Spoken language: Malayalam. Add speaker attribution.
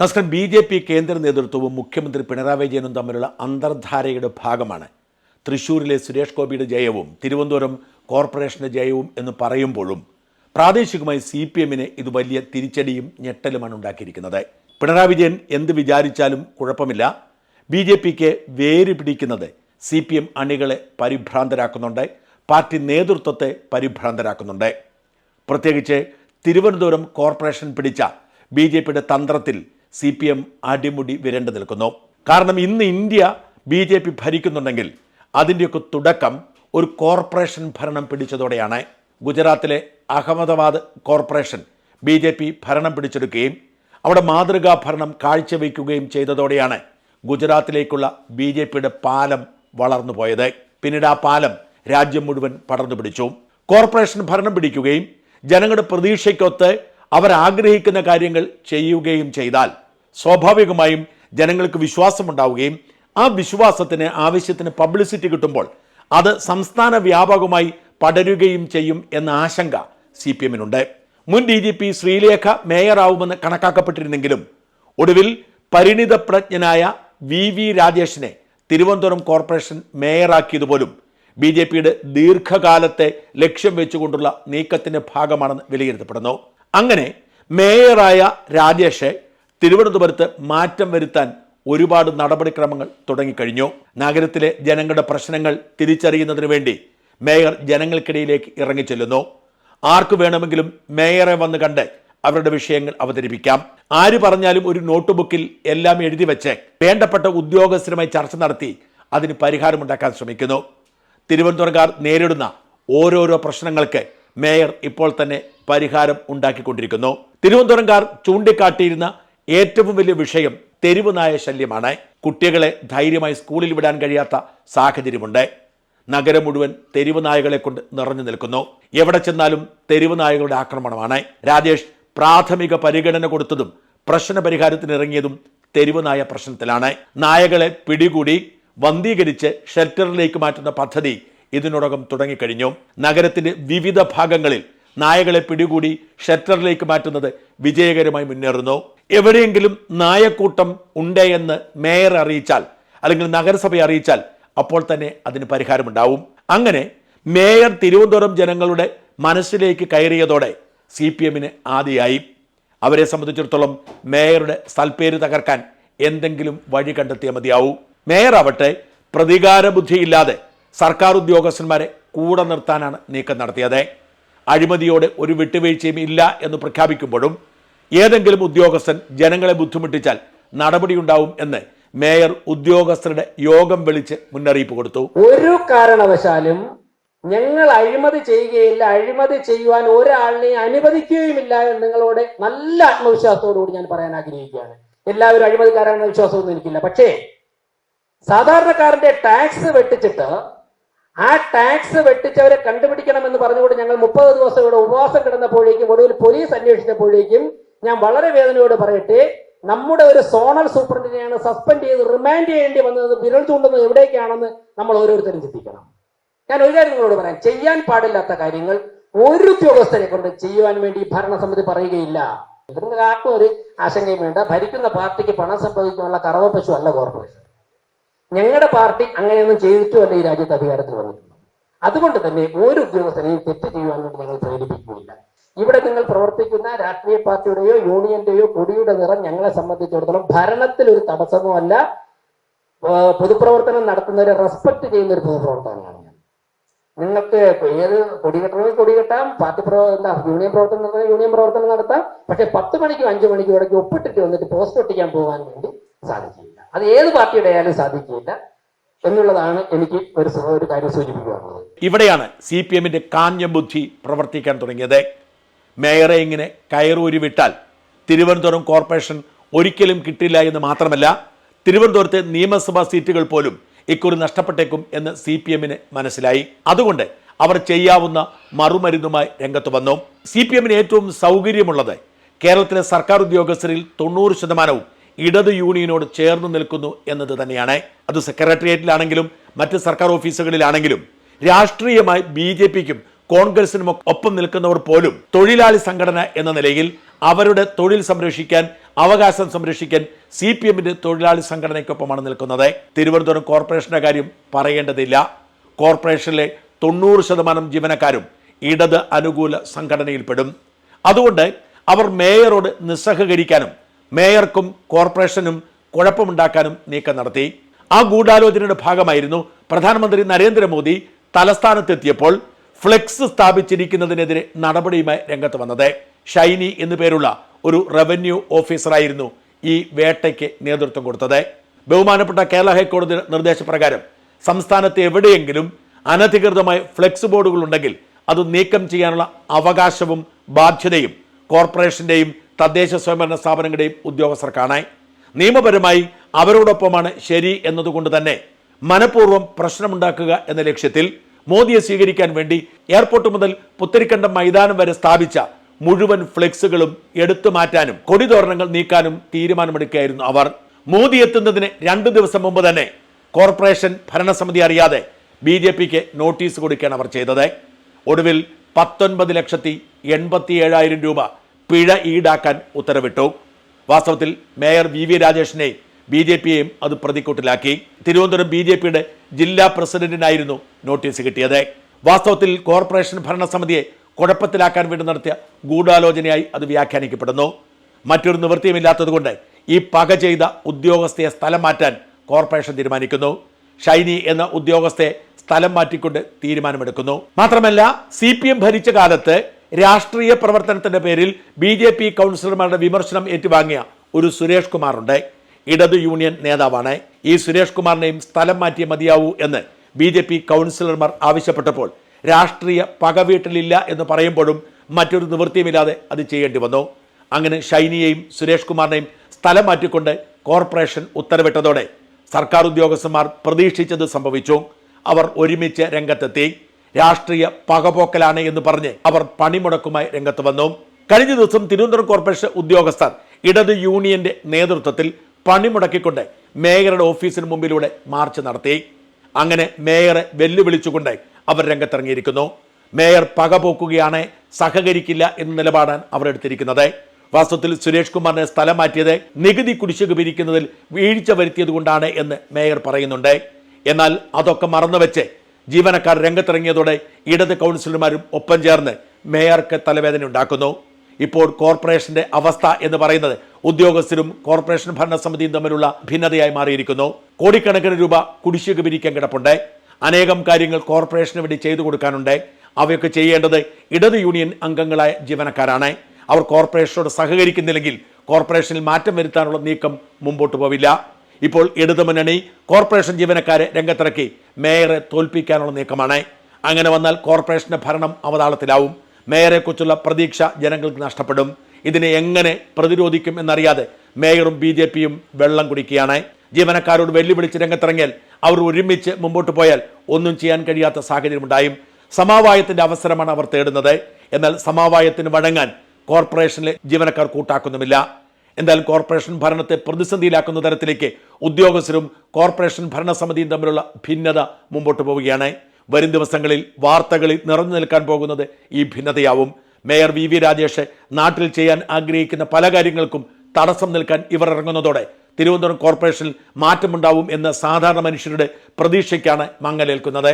Speaker 1: നമസ്കാരം ബി ജെ പി കേന്ദ്ര നേതൃത്വവും മുഖ്യമന്ത്രി പിണറായി വിജയനും തമ്മിലുള്ള അന്തർധാരയുടെ ഭാഗമാണ്. തൃശൂരിലെ സുരേഷ് ഗോപിയുടെ ജയവും തിരുവനന്തപുരം കോർപ്പറേഷന്റെ ജയവും എന്ന് പറയുമ്പോഴും പ്രാദേശികമായി സി പി എമ്മിന് ഇത് വലിയ തിരിച്ചടിയും ഞെട്ടലുമാണ് ഉണ്ടാക്കിയിരിക്കുന്നത്. പിണറായി വിജയൻ എന്ത് വിചാരിച്ചാലും കുഴപ്പമില്ല. ബി ജെ പിക്ക് വേര് പിടിക്കുന്നത് സി പി എം അണികളെ പരിഭ്രാന്തരാക്കുന്നുണ്ട്. പാർട്ടി നേതൃത്വത്തെ പരിഭ്രാന്തരാക്കുന്നുണ്ട്. പ്രത്യേകിച്ച് തിരുവനന്തപുരം കോർപ്പറേഷൻ പിടിച്ച ബി ജെ പിയുടെ തന്ത്രത്തിൽ സി പി എം അടിമുടി വിരണ്ടു നിൽക്കുന്നു. കാരണം ഇന്ന് ഇന്ത്യ ബി ജെ പി ഭരിക്കുന്നുണ്ടെങ്കിൽ അതിന്റെയൊക്കെ തുടക്കം ഒരു കോർപ്പറേഷൻ ഭരണം പിടിച്ചതോടെയാണ്. ഗുജറാത്തിലെ Ahmedabad corporation B J P ഭരണം പിടിച്ചെടുക്കുകയും അവിടെ മാതൃകാ ഭരണം കാഴ്ചവെക്കുകയും ചെയ്തതോടെയാണ് ഗുജറാത്തിലേക്കുള്ള ബി ജെ പിയുടെ പാലം വളർന്നു പോയത്. പിന്നീട് ആ പാലം രാജ്യം മുഴുവൻ പടർന്നു പിടിച്ചു. കോർപ്പറേഷൻ ഭരണം പിടിക്കുകയും ജനങ്ങളുടെ പ്രതീക്ഷയ്ക്കൊത്ത് അവർ ആഗ്രഹിക്കുന്ന കാര്യങ്ങൾ ചെയ്യുകയും ചെയ്താൽ സ്വാഭാവികമായും ജനങ്ങൾക്ക് വിശ്വാസമുണ്ടാവുകയും ആ വിശ്വാസത്തിന് ആവശ്യത്തിന് പബ്ലിസിറ്റി കിട്ടുമ്പോൾ അത് സംസ്ഥാന വ്യാപകമായി പടരുകയും ചെയ്യും എന്ന ആശങ്ക സി പി എമ്മിനുണ്ട് മുൻ ഡി ജി പി ശ്രീലേഖ മേയറാവുമെന്ന് കണക്കാക്കപ്പെട്ടിരുന്നെങ്കിലും ഒടുവിൽ പരിണിതപ്രജ്ഞനായ വി വി രാജേഷിനെ തിരുവനന്തപുരം കോർപ്പറേഷൻ മേയറാക്കിയതുപോലും ബി ജെ പിയുടെ ദീർഘകാലത്തെ ലക്ഷ്യം വെച്ചുകൊണ്ടുള്ള നീക്കത്തിന്റെ ഭാഗമാണെന്ന് വിലയിരുത്തപ്പെടുന്നു. അങ്ങനെ മേയറായ രാജേഷ് തിരുവനന്തപുരത്ത് മാറ്റം വരുത്താൻ ഒരുപാട് നടപടിക്രമങ്ങൾ തുടങ്ങിക്കഴിഞ്ഞു. നഗരത്തിലെ ജനങ്ങളുടെ പ്രശ്നങ്ങൾ തിരിച്ചറിയുന്നതിന് വേണ്ടി മേയർ ജനങ്ങൾക്കിടയിലേക്ക് ഇറങ്ങിച്ചെല്ലുന്നു ആർക്ക് വേണമെങ്കിലും മേയറെ വന്ന് കണ്ട് അവരുടെ വിഷയങ്ങൾ അവതരിപ്പിക്കാം. ആര് പറഞ്ഞാലും ഒരു നോട്ട് ബുക്കിൽ എല്ലാം എഴുതി വെച്ച് വേണ്ടപ്പെട്ട ഉദ്യോഗസ്ഥരുമായി ചർച്ച നടത്തി അതിന് പരിഹാരമുണ്ടാക്കാൻ ശ്രമിക്കുന്നു. തിരുവനന്തപുരക്കാർ നേരിടുന്ന ഓരോരോ പ്രശ്നങ്ങൾക്ക് മേയർ ഇപ്പോൾ തന്നെ പരിഹാരം ഉണ്ടാക്കിക്കൊണ്ടിരിക്കുന്നു. തിരുവനന്തപുരംകാർ ചൂണ്ടിക്കാട്ടിയിരുന്ന ഏറ്റവും വലിയ വിഷയം തെരുവ് നായ ശല്യമാണ്. കുട്ടികളെ ധൈര്യമായി സ്കൂളിൽ വിടാൻ കഴിയാത്ത സാഹചര്യമുണ്ട്. നഗരം മുഴുവൻ തെരുവ് നായകളെ കൊണ്ട് നിറഞ്ഞു നിൽക്കുന്നു. എവിടെ ചെന്നാലും തെരുവ് നായകളുടെ ആക്രമണമാണ്. രാജേഷ് പ്രാഥമിക പരിഗണന കൊടുത്തതും പ്രശ്ന പരിഹാരത്തിന് ഇറങ്ങിയതും തെരുവ് നായ പ്രശ്നത്തിലാണ്. നായകളെ പിടികൂടി വന്ധീകരിച്ച് ഷെൽട്ടറിലേക്ക് മാറ്റുന്ന പദ്ധതി ഇതിനോടകം തുടങ്ങിക്കഴിഞ്ഞു. നഗരത്തിന്റെ വിവിധ ഭാഗങ്ങളിൽ നായകളെ പിടികൂടി ഷെൽട്ടറിലേക്ക് മാറ്റുന്നത് വിജയകരമായി മുന്നേറുന്നു. എവിടെയെങ്കിലും നായക്കൂട്ടം ഉണ്ട് എന്ന് മേയർ അറിയിച്ചാൽ അല്ലെങ്കിൽ നഗരസഭയെ അറിയിച്ചാൽ അപ്പോൾ തന്നെ അതിന് പരിഹാരമുണ്ടാവും. അങ്ങനെ മേയർ തിരുവനന്തപുരം ജനങ്ങളുടെ മനസ്സിലേക്ക് കയറിയതോടെ സി പി എമ്മിന് ആദ്യമായി അവരെ സംബന്ധിച്ചിടത്തോളം മേയറുടെ സൽപ്പേര് തകർക്കാൻ എന്തെങ്കിലും വഴി കണ്ടെത്തിയാൽ മതിയാവൂ. മേയർ ആവട്ടെ പ്രതികാര ബുദ്ധിയില്ലാതെ സർക്കാർ ഉദ്യോഗസ്ഥന്മാരെ കൂടെ നിർത്താനാണ് നീക്കം നടത്തിയത്. അഴിമതിയോട് ഒരു വിട്ടുവീഴ്ചയും ഇല്ല എന്ന് പ്രഖ്യാപിക്കുമ്പോഴും ഏതെങ്കിലും ഉദ്യോഗസ്ഥൻ ജനങ്ങളെ ബുദ്ധിമുട്ടിച്ചാൽ നടപടിയുണ്ടാവും എന്ന് മേയർ ഉദ്യോഗസ്ഥരുടെ യോഗം വിളിച്ച് മുന്നറിയിപ്പ് കൊടുത്തു.
Speaker 2: ഒരു കാരണവശാലും ഞങ്ങൾ അഴിമതി ചെയ്യുകയില്ല. അഴിമതി ചെയ്യുവാൻ ഒരാളിനെയും അനുവദിക്കുകയുമില്ല എന്ന് നിങ്ങളോട് നല്ല ആത്മവിശ്വാസത്തോടുകൂടി ഞാൻ പറയാൻ ആഗ്രഹിക്കുകയാണ്. എല്ലാവരും അഴിമതിക്കാരാണെന്ന വിശ്വാസമൊന്നും എനിക്കില്ല. പക്ഷേ സാധാരണക്കാരന്റെ ടാക്സ് വെട്ടിച്ചിട്ട് ആ ടാക്സ് വെട്ടിച്ചവരെ കണ്ടുപിടിക്കണം എന്ന് പറഞ്ഞുകൊണ്ട് ഞങ്ങൾ മുപ്പത് ദിവസം ഇവിടെ ഉപവാസം കിടന്നപ്പോഴേക്കും ഒടുവിൽ പോലീസ് അന്വേഷിച്ചപ്പോഴേക്കും ഞാൻ വളരെ വേദനയോട് പറയട്ടെ നമ്മുടെ ഒരു സോണൽ സൂപ്രണ്ടിനെയാണ് സസ്പെൻഡ് ചെയ്ത് റിമാൻഡ് ചെയ്യേണ്ടി വന്നത് വിരൽ ചൂണ്ടുന്നത് എവിടേക്കാണെന്ന് നമ്മൾ ഓരോരുത്തരും ചിന്തിക്കണം. ഞാൻ ഒരു കാര്യം നിങ്ങളോട് പറയാം ചെയ്യാൻ പാടില്ലാത്ത കാര്യങ്ങൾ ഒരു ഉദ്യോഗസ്ഥരെ കൊണ്ട് ചെയ്യുവാൻ വേണ്ടി ഭരണസമിതി പറയുകയില്ല. ഇതിന് ആർക്കും ഒരു ആശങ്കയും വേണ്ട. ഭരിക്കുന്ന പാർട്ടിക്ക് പണം സംഭവിക്കാനുള്ള കറവ പശു അല്ല കോർപ്പറേഷൻ ഞങ്ങളുടെ പാർട്ടി അങ്ങനെയൊന്നും ചെയ്തിട്ടുമല്ല ഈ രാജ്യത്ത് അധികാരത്തിൽ വന്നിട്ടുണ്ട് അതുകൊണ്ട് തന്നെ ഒരു ഉദ്യോഗസ്ഥനെയും തെറ്റ് ചെയ്യുവാൻ വേണ്ടി ഞങ്ങൾ നിങ്ങൾ പ്രവർത്തിക്കുന്ന രാഷ്ട്രീയ പാർട്ടിയുടെയോ യൂണിയന്റെയോ കൊടിയുടെ നിറം ഞങ്ങളെ സംബന്ധിച്ചിടത്തോളം ഭരണത്തിൽ ഒരു തടസ്സവുമല്ല പൊതുപ്രവർത്തനം നടത്തുന്നവരെ റെസ്പെക്ട് ചെയ്യുന്ന ഒരു പൊതുപ്രവർത്തനമാണ് ഞാൻ. നിങ്ങൾക്ക് ഏത് കൊടികെട്ടണമെങ്കിൽ കൊടികെട്ടാം പാർട്ടി എന്താ യൂണിയൻ പ്രവർത്തനം നടത്താം യൂണിയൻ പ്രവർത്തനം നടത്താം. പക്ഷെ പത്ത് മണിക്കും അഞ്ചു മണിക്കും ഇടയ്ക്ക് ഒപ്പിട്ടിട്ട് വന്നിട്ട് പോസ്റ്റ് ഒട്ടിക്കാൻ പോകാൻ വേണ്ടി സാധിക്കില്ല. അത് ഏത് പാർട്ടിയുടെ ആയാലും സാധിക്കില്ല എന്നുള്ളതാണ് എനിക്ക് ഒരു ഒരു കാര്യം സൂചിപ്പിക്കാറുള്ളത്
Speaker 1: ഇവിടെയാണ് സി പി എമ്മിന്റെ കാഞ്ഞ ബുദ്ധി പ്രവർത്തിക്കാൻ തുടങ്ങിയത്. മേയറെ ഇങ്ങനെ കയറൂരി വിട്ടാൽ തിരുവനന്തപുരം കോർപ്പറേഷൻ ഒരിക്കലും കിട്ടില്ല എന്ന് മാത്രമല്ല തിരുവനന്തപുരത്തെ നിയമസഭാ സീറ്റുകൾ പോലും ഇക്കുറി നഷ്ടപ്പെട്ടേക്കും എന്ന് സി പി എമ്മിന് മനസ്സിലായി. അതുകൊണ്ട് അവർ ചെയ്യാവുന്ന മറുമരുന്നുമായി രംഗത്ത് വന്നു. സി പി എമ്മിന് ഏറ്റവും സൗകര്യമുള്ളത് കേരളത്തിലെ സർക്കാർ ഉദ്യോഗസ്ഥരിൽ തൊണ്ണൂറ് ശതമാനവും ഇടത് യൂണിയനോട് ചേർന്ന് നിൽക്കുന്നു എന്നത് തന്നെയാണ്. അത് സെക്രട്ടേറിയറ്റിലാണെങ്കിലും മറ്റ് സർക്കാർ ഓഫീസുകളിലാണെങ്കിലും രാഷ്ട്രീയമായി ബി ജെ പിക്കും കോൺഗ്രസിനും ഒപ്പം നിൽക്കുന്നവർ പോലും തൊഴിലാളി സംഘടന എന്ന നിലയിൽ അവരുടെ തൊഴിൽ സംരക്ഷിക്കാൻ അവകാശം സംരക്ഷിക്കാൻ സി പി എമ്മിന്റെ തൊഴിലാളി സംഘടനയ്ക്കൊപ്പമാണ് നിൽക്കുന്നത്. തിരുവനന്തപുരം കോർപ്പറേഷന്റെ കാര്യം പറയേണ്ടതില്ല. കോർപ്പറേഷനിലെ തൊണ്ണൂറ് ശതമാനം ജീവനക്കാരും ഇടത് അനുകൂല സംഘടനയിൽപ്പെടും. അതുകൊണ്ട് അവർ മേയറോട് നിസ്സഹകരിക്കാനും മേയർക്കും കോർപ്പറേഷനും കുഴപ്പമുണ്ടാക്കാനും നീക്കം നടത്തി. ആ ഗൂഢാലോചനയുടെ ഭാഗമായിരുന്നു പ്രധാനമന്ത്രി നരേന്ദ്രമോദി തലസ്ഥാനത്തെത്തിയപ്പോൾ ഫ്ലെക്സ് സ്ഥാപിച്ചിരിക്കുന്നതിനെതിരെ നടപടിയുമായി രംഗത്ത് വന്നത്. ഷൈനി എന്നു പേരുള്ള ഒരു റവന്യൂ ഓഫീസറായിരുന്നു ഈ വേട്ടയ്ക്ക് നേതൃത്വം കൊടുത്തത്. ബഹുമാനപ്പെട്ട കേരള ഹൈക്കോടതി നിർദ്ദേശപ്രകാരം സംസ്ഥാനത്ത് എവിടെയെങ്കിലും അനധികൃതമായ ഫ്ലെക്സ് ബോർഡുകൾ ഉണ്ടെങ്കിൽ അത് നീക്കം ചെയ്യാനുള്ള അവകാശവും ബാധ്യതയും കോർപ്പറേഷന്റെയും തദ്ദേശ സ്വയംഭരണ സ്ഥാപനങ്ങളുടെയും ഉദ്യോഗസ്ഥർക്കാണ്. നിയമപരമായി അവരോടൊപ്പമാണ് ശരി എന്നതുകൊണ്ട് തന്നെ മനഃപൂർവം പ്രശ്നമുണ്ടാക്കുക എന്ന ലക്ഷ്യത്തിൽ മോദിയെ സ്വീകരിക്കാൻ വേണ്ടി എയർപോർട്ട് മുതൽ പുത്തരിക്കണ്ടം മൈതാനം വരെ സ്ഥാപിച്ച മുഴുവൻ ഫ്ലെക്സുകളും എടുത്തു മാറ്റാനും കൊടിതോരണങ്ങൾ നീക്കാനും തീരുമാനമെടുക്കുകയായിരുന്നു അവർ. മോദി എത്തുന്നതിന് രണ്ടു ദിവസം മുമ്പ് തന്നെ കോർപ്പറേഷൻ ഭരണസമിതി അറിയാതെ ബി ജെ പിക്ക് നോട്ടീസ് കൊടുക്കുകയാണ് അവർ ചെയ്തത്. ഒടുവിൽ പത്തൊൻപത് ലക്ഷത്തി എൺപത്തി ഏഴായിരം രൂപ പിഴ ഈടാക്കാൻ ഉത്തരവിട്ടു. വാസ്തവത്തിൽ മേയർ വി വി രാജേഷിനെ ബി ജെ പിയെയും അത് പ്രതിക്കൂട്ടിലാക്കി. തിരുവനന്തപുരം ബി ജെ പിയുടെ ജില്ലാ പ്രസിഡന്റിനായിരുന്നു നോട്ടീസ് കിട്ടിയത്. വാസ്തവത്തിൽ കോർപ്പറേഷൻ ഭരണസമിതിയെ കുഴപ്പത്തിലാക്കാൻ വേണ്ടി നടത്തിയ ഗൂഢാലോചനയായി അത് വ്യാഖ്യാനിക്കപ്പെടുന്നു. മറ്റൊരു നിവൃത്തിയുമില്ലാത്തതുകൊണ്ട് ഈ പക ചെയ്ത ഉദ്യോഗസ്ഥയെ സ്ഥലം മാറ്റാൻ കോർപ്പറേഷൻ തീരുമാനിക്കുന്നു. ഷൈനി എന്ന ഉദ്യോഗസ്ഥയെ സ്ഥലം മാറ്റിക്കൊണ്ട് തീരുമാനമെടുക്കുന്നു. മാത്രമല്ല സി പി എം ഭരിച്ച കാലത്ത് രാഷ്ട്രീയ പ്രവർത്തനത്തിന്റെ പേരിൽ ബി ജെ പി കൗൺസിലർമാരുടെ വിമർശനം ഏറ്റുവാങ്ങിയ ഒരു സുരേഷ് കുമാറുണ്ട്. ഇടതു യൂണിയൻ നേതാവാണ്. ഈ സുരേഷ് കുമാറിനെയും സ്ഥലം മാറ്റിയേ മതിയാവൂ എന്ന് ബി ജെ പി കൗൺസിലർമാർ ആവശ്യപ്പെട്ടപ്പോൾ രാഷ്ട്രീയ പകവീട്ടിലില്ല എന്ന് പറയുമ്പോഴും മറ്റൊരു നിവൃത്തിയുമില്ലാതെ അത് ചെയ്യേണ്ടി വന്നു. അങ്ങനെ ഷൈനിയെയും സുരേഷ് കുമാറിനെയും സ്ഥലം മാറ്റിക്കൊണ്ട് കോർപ്പറേഷൻ ഉത്തരവിട്ടതോടെ സർക്കാർ ഉദ്യോഗസ്ഥന്മാർ പ്രതീക്ഷിച്ചത് സംഭവിച്ചു. അവർ ഒരുമിച്ച് രംഗത്തെത്തി. രാഷ്ട്രീയ പകപോക്കലാണ് എന്ന് പറഞ്ഞ് അവർ പണിമുടക്കുമായി രംഗത്ത് വന്നു. കഴിഞ്ഞ ദിവസം തിരുവനന്തപുരം കോർപ്പറേഷൻ ഉദ്യോഗസ്ഥർ ഇടത് യൂണിയന്റെ നേതൃത്വത്തിൽ പണിമുടക്കിക്കൊണ്ട് മേയറുടെ ഓഫീസിന് മുമ്പിലൂടെ മാർച്ച് നടത്തി. അങ്ങനെ മേയറെ വെല്ലുവിളിച്ചുകൊണ്ട് അവർ രംഗത്തിറങ്ങിയിരിക്കുന്നു. മേയർ പകപോക്കുകയാണ് സഹകരിക്കില്ല എന്ന നിലപാടാണ് അവർ എടുത്തിരിക്കുന്നത്. വാസ്തവത്തിൽ സുരേഷ് കുമാറിനെ സ്ഥലം മാറ്റിയത് നികുതി കുടിശ്ശിക പിരിക്കുന്നതിൽ വീഴ്ച വരുത്തിയത് കൊണ്ടാണ് എന്ന് മേയർ പറയുന്നുണ്ട്. എന്നാൽ അതൊക്കെ മറന്നുവെച്ച് ജീവനക്കാർ രംഗത്തിറങ്ങിയതോടെ ഇടത് കൗൺസിലർമാരും ഒപ്പം ചേർന്ന് മേയർക്ക് തലവേദന ഉണ്ടാക്കുന്നു ഇപ്പോൾ കോർപ്പറേഷന്റെ അവസ്ഥ എന്ന് പറയുന്നത് ഉദ്യോഗസ്ഥരും കോർപ്പറേഷൻ ഭരണസമിതിയും തമ്മിലുള്ള ഭിന്നതയായി മാറിയിരിക്കുന്നു. കോടിക്കണക്കിന് രൂപ കുടിശ്ശിക പിരിക്കാൻ കിടപ്പുണ്ട്. അനേകം കാര്യങ്ങൾ കോർപ്പറേഷന് വേണ്ടി ചെയ്തു കൊടുക്കാനുണ്ട്. അവയൊക്കെ ചെയ്യേണ്ടത് ഇടത് യൂണിയൻ അംഗങ്ങളായ ജീവനക്കാരാണ്. അവർ കോർപ്പറേഷനോട് സഹകരിക്കുന്നില്ലെങ്കിൽ കോർപ്പറേഷനിൽ മാറ്റം വരുത്താനുള്ള നീക്കം മുമ്പോട്ട് പോവില്ല. ഇപ്പോൾ ഇടതുമുന്നണി കോർപ്പറേഷൻ ജീവനക്കാരെ രംഗത്തിറക്കി മേയറെ തോൽപ്പിക്കാനുള്ള നീക്കമാണ്. അങ്ങനെ വന്നാൽ കോർപ്പറേഷന്റെ ഭരണം അവതാളത്തിലാവും. മേയറെക്കുറിച്ചുള്ള പ്രതീക്ഷ ജനങ്ങൾക്ക് നഷ്ടപ്പെടും. ഇതിനെ എങ്ങനെ പ്രതിരോധിക്കും എന്നറിയാതെ മേയറും ബി ജെ പിയും വെള്ളം കുടിക്കുകയാണ്. ജീവനക്കാരോട് വെല്ലുവിളിച്ച് രംഗത്തിറങ്ങിയാൽ അവർ ഒരുമിച്ച് മുമ്പോട്ട് പോയാൽ ഒന്നും ചെയ്യാൻ കഴിയാത്ത സാഹചര്യമുണ്ടായും. സമവായത്തിന്റെ അവസരമാണ് അവർ തേടുന്നത്. എന്നാൽ സമവായത്തിന് വഴങ്ങാൻ കോർപ്പറേഷനിലെ ജീവനക്കാർ കൂട്ടാക്കുന്നുമില്ല. എന്തായാലും കോർപ്പറേഷൻ ഭരണത്തെ പ്രതിസന്ധിയിലാക്കുന്ന തരത്തിലേക്ക് ഉദ്യോഗസ്ഥരും കോർപ്പറേഷൻ ഭരണസമിതിയും തമ്മിലുള്ള ഭിന്നത മുമ്പോട്ട് പോവുകയാണ്. വരും ദിവസങ്ങളിൽ വാർത്തകളിൽ നിറഞ്ഞു നിൽക്കാൻ പോകുന്നത് ഈ ഭിന്നതയാവും. മേയർ വി വി രാജേഷ് നാട്ടിൽ ചെയ്യാൻ ആഗ്രഹിക്കുന്ന പല കാര്യങ്ങൾക്കും തടസ്സം നിൽക്കാൻ ഇവർ ഇറങ്ങുന്നതോടെ തിരുവനന്തപുരം കോർപ്പറേഷനിൽ മാറ്റമുണ്ടാവും എന്ന സാധാരണ മനുഷ്യരുടെ പ്രതീക്ഷയ്ക്കാണ് മങ്ങലേൽക്കുന്നത്.